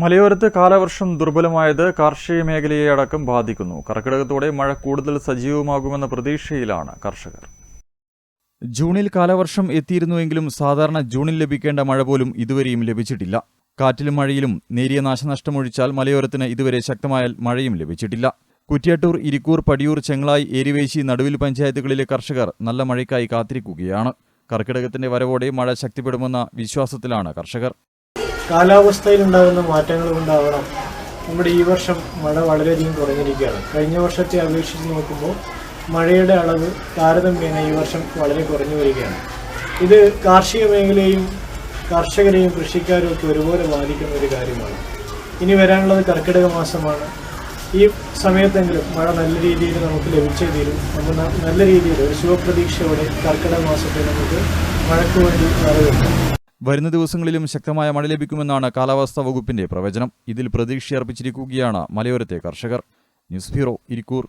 മലയോരത്ത് കാലവർഷം ദുർബലമായത് കാർഷിക മേഖലയെ അടക്കം ബാധിക്കുന്നു. കർക്കിടകത്തോടെ മഴ കൂടുതൽ സജീവമാകുമെന്ന പ്രതീക്ഷയിലാണ് കർഷകർ. ജൂണിൽ കാലവർഷം എത്തിയിരുന്നുവെങ്കിലും സാധാരണ ജൂണിൽ ലഭിക്കേണ്ട മഴ പോലും ഇതുവരെയും ലഭിച്ചിട്ടില്ല. കാറ്റിലും മഴയിലും നേരിയ നാശനഷ്ടമൊഴിച്ചാൽ മലയോരത്തിന് ഇതുവരെ ശക്തമായ മഴയും ലഭിച്ചിട്ടില്ല. കുറ്റ്യാട്ടൂർ ഇരിക്കൂർ പടിയൂർ ചെങ്ങളായി ഏരിവേശി നടുവിൽ പഞ്ചായത്തുകളിലെ കർഷകർ നല്ല മഴയ്ക്കായി കാത്തിരിക്കുകയാണ്. കർക്കിടകത്തിന്റെ വരവോടെ മഴ ശക്തിപ്പെടുമെന്ന വിശ്വാസത്തിലാണ് കർഷകർ. കാലാവസ്ഥയിലുണ്ടാകുന്ന മാറ്റങ്ങൾ കൊണ്ടാവണം നമ്മുടെ ഈ വർഷം മഴ വളരെയധികം കുറഞ്ഞിരിക്കുകയാണ്. കഴിഞ്ഞ വർഷത്തെ അപേക്ഷിച്ച് നോക്കുമ്പോൾ മഴയുടെ അളവ് താരതമ്യേന ഈ വർഷം വളരെ കുറഞ്ഞു വരികയാണ്. ഇത് കാർഷിക മേഖലയും കർഷകരെയും കൃഷിക്കാരും ഒക്കെ ഒരുപോലെ ബാധിക്കുന്ന ഒരു കാര്യമാണ്. ഇനി വരാനുള്ളത് കർക്കിടക മാസമാണ്. ഈ സമയത്തെങ്കിലും മഴ നല്ല രീതിയിൽ നമുക്ക് ലഭിച്ചേ തീരും. നമ്മൾ നല്ല രീതിയിൽ ഒരു ശുഭപ്രതീക്ഷയോടെ കർക്കിടക മാസത്തെ നമുക്ക് മഴയ്ക്ക് വേണ്ടി വരുന്ന ദിവസങ്ങളിലും ശക്തമായ മഴ ലഭിക്കുമെന്നാണ് കാലാവസ്ഥാ വകുപ്പിന്റെ പ്രവചനം. ഇതിൽ പ്രതീക്ഷയർപ്പിച്ചിരിക്കുകയാണ് മലയോരത്തെ കർഷകർ. News bureau Irikkur.